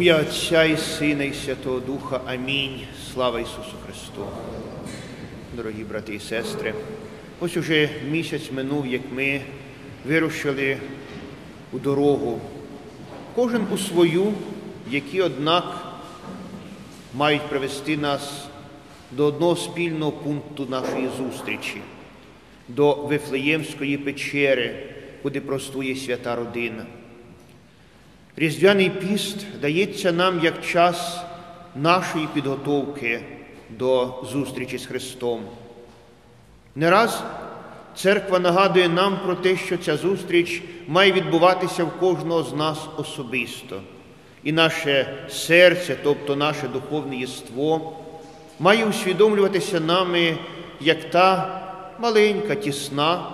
ім'я Отця і Сина, і Святого Духа. Амінь. Слава Ісусу Христу. Дорогі брати і сестри, ось уже місяць минув, як ми вирушили у дорогу, кожен у свою, які, однак, мають привести нас до одного спільного пункту нашої зустрічі, до Вифлеємської печери, куди простує свята родина. Різдвяний піст дається нам як час нашої підготовки до зустрічі з Христом. Не раз церква нагадує нам про те, що ця зустріч має відбуватися в кожного з нас особисто. І наше серце, тобто наше духовне єство, має усвідомлюватися нами як та маленька, тісна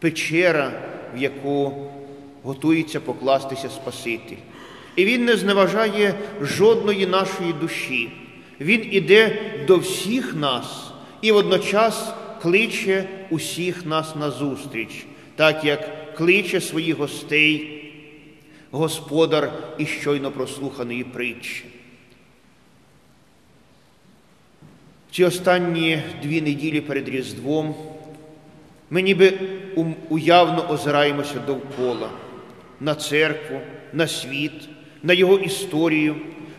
печера, в яку готується покластися Спаситель. І Він не зневажає жодної нашої душі. Він іде до всіх нас і водночас кличе усіх нас на зустріч, так як кличе своїх гостей господар із щойно прослуханої притчі. Ці останні дві неділі перед Різдвом ми ніби уявно озираємося довкола на церкву, на світ, на його історію,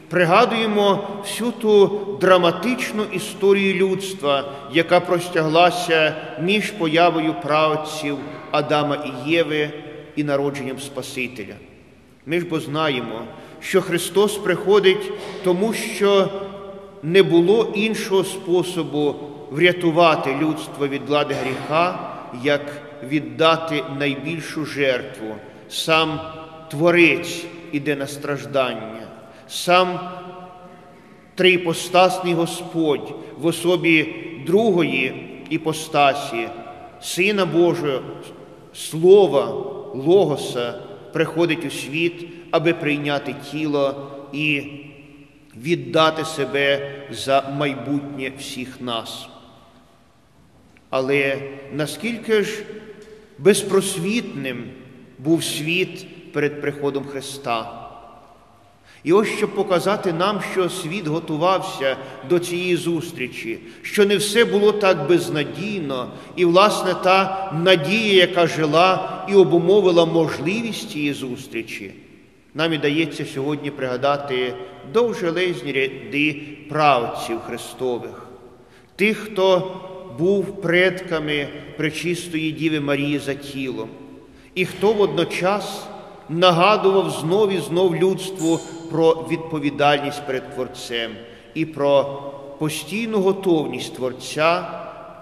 пригадуємо всю ту драматичну історію людства, яка простяглася між появою правців Адама і Єви і народженням Спасителя. Ми ж бо знаємо, що Христос приходить, тому що не було іншого способу врятувати людство від влади гріха, як віддати найбільшу жертву. Сам Творець іде на страждання, сам трипостасний Господь в особі другої іпостасі, Сина Божого, Слова, Логоса приходить у світ, аби прийняти тіло і віддати себе за майбутнє всіх нас. Але наскільки ж безпросвітним був світ перед приходом Христа? І ось щоб показати нам, що світ готувався до цієї зустрічі, що не все було так безнадійно, і, власне, та надія, яка жила і обумовила можливість цієї зустрічі, нам і дається сьогодні пригадати довжелезні ряди правців Христових, тих, хто був предками пречистої Діви Марії за тілом, і хто водночас нагадував знов і знов людству про відповідальність перед Творцем і про постійну готовність Творця,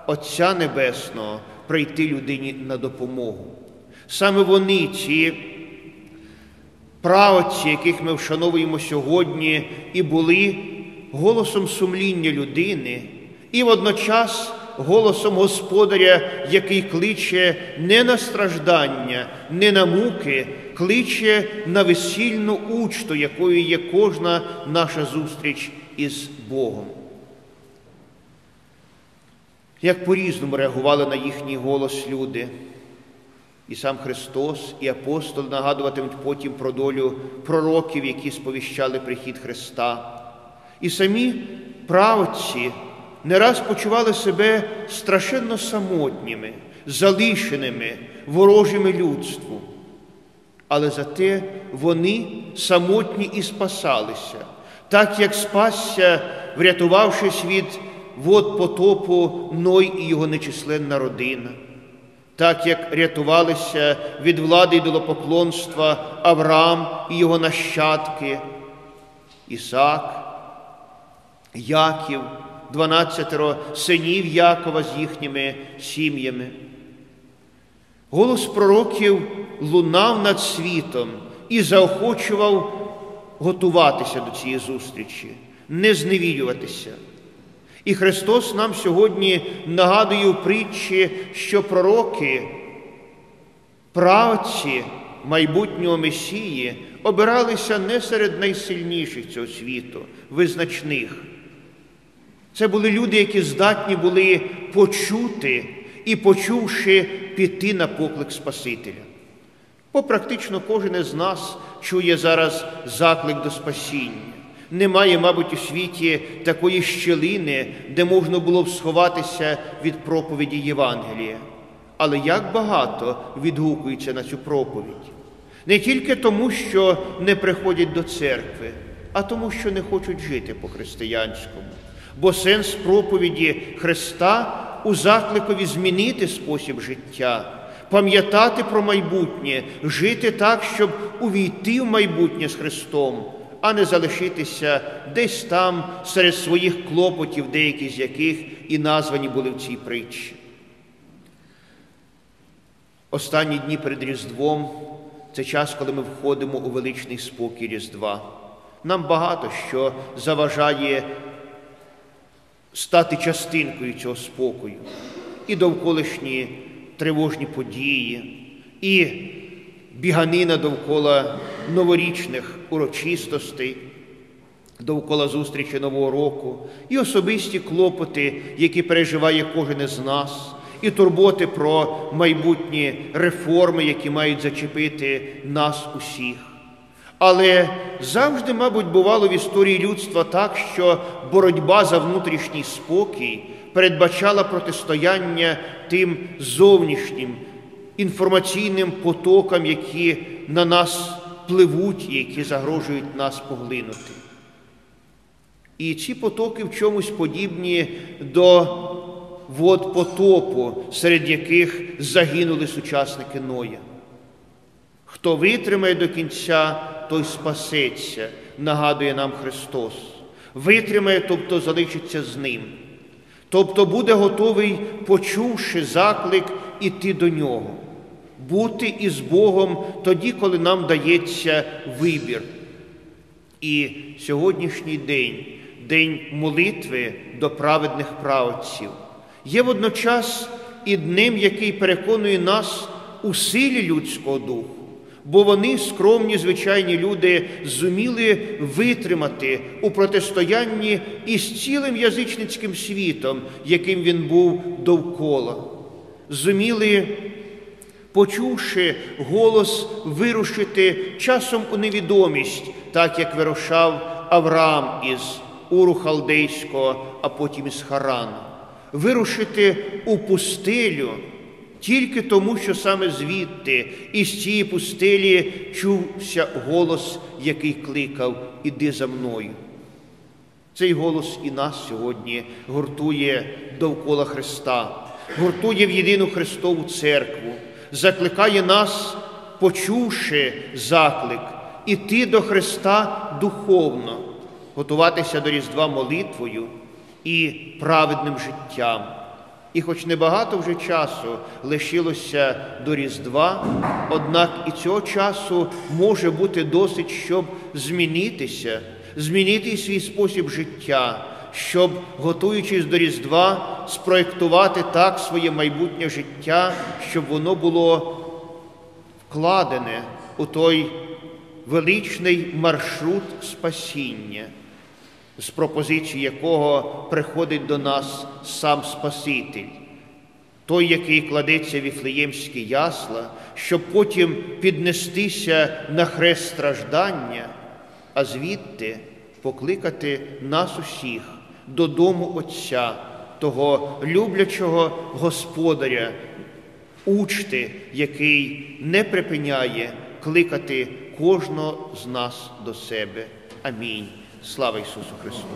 Отця Небесного, прийти людині на допомогу. Саме вони, ці правоці, яких ми вшановуємо сьогодні, і були голосом сумління людини, і водночас голосом Господаря, який кличе не на страждання, не на муки, кличе на весільну учту, якою є кожна наша зустріч із Богом. Як по-різному реагували на їхній голос люди. І сам Христос, і апостол нагадуватимуть потім про долю пророків, які сповіщали прихід Христа. І самі правці не раз почували себе страшенно самотніми, залишеними, ворожими людству. Але зате вони самотні і спасалися, так як спасся, врятувавшись від вод потопу Ной і його нечисленна родина, так як рятувалися від влади ідолопоклонства Авраам і його нащадки, Ісак, Яків, дванадцятеро синів Якова з їхніми сім'ями. Голос пророків лунав над світом і заохочував готуватися до цієї зустрічі, не зневірюватися. І Христос нам сьогодні нагадує у притчі, що пророки, правці майбутнього Месії обиралися не серед найсильніших цього світу, визначних. Це були люди, які здатні були почути і, почувши, піти на поклик Спасителя. Бо практично кожен із нас чує зараз заклик до спасіння. Немає, мабуть, у світі такої щелини, де можна було б сховатися від проповіді Євангелія. Але як багато відгукується на цю проповідь. Не тільки тому, що не приходять до церкви, а тому, що не хочуть жити по-християнському. Бо сенс проповіді Христа у закликові змінити спосіб життя, пам'ятати про майбутнє, жити так, щоб увійти в майбутнє з Христом, а не залишитися десь там серед своїх клопотів, деякі з яких і названі були в цій притчі. Останні дні перед Різдвом це час, коли ми входимо у величний спокій Різдва. Нам багато що заважає стати частинкою цього спокою, і довколишні тривожні події, і біганина довкола новорічних урочистостей, довкола зустрічі Нового року, і особисті клопоти, які переживає кожен із нас і турботи про майбутні реформи, які мають зачепити нас усіх. Але завжди, мабуть, бувало в історії людства так, що боротьба за внутрішній спокій передбачала протистояння тим зовнішнім інформаційним потокам, які на нас пливуть, які загрожують нас поглинути. І ці потоки в чомусь подібні до вод потопу, серед яких загинули сучасники Ноя. Хто витримає до кінця, той спасеться, нагадує нам Христос. Витримає, тобто залишиться з ним. Тобто буде готовий, почувши заклик, іти до нього, бути із Богом тоді, коли нам дається вибір. І сьогоднішній день, день молитви до праведних праведців є водночас і днем, який переконує нас у силі людського духу, бо вони, скромні, звичайні люди, зуміли витримати у протистоянні із цілим язичницьким світом, яким він був довкола, зуміли. Почувши голос вирушити часом у невідомість, так як вирушав Авраам із Уру Халдейського, а потім із Харану вирушити у пустелю тільки тому, що саме звідти, із цієї пустелі чувся голос, який кликав Іди за мною. Цей голос і нас сьогодні гуртує довкола Христа, гуртує в єдину Христову церкву, закликає нас, почувши заклик, іти до Христа духовно, готуватися до Різдва молитвою і праведним життям. І хоч небагато вже часу лишилося до Різдва, однак і цього часу може бути досить, щоб змінитися, змінити свій спосіб життя, щоб, готуючись до Різдва, спроєктувати так своє майбутнє життя, щоб воно було вкладене у той величний маршрут спасіння з пропозиції якого приходить до нас сам Спаситель, той, який кладеться в Іфлеємські ясла, щоб потім піднестися на хрест страждання, а звідти покликати нас усіх додому Отця, того люблячого Господаря, учти, який не припиняє кликати кожного з нас до себе. Амінь. Слава Ісусу Христу!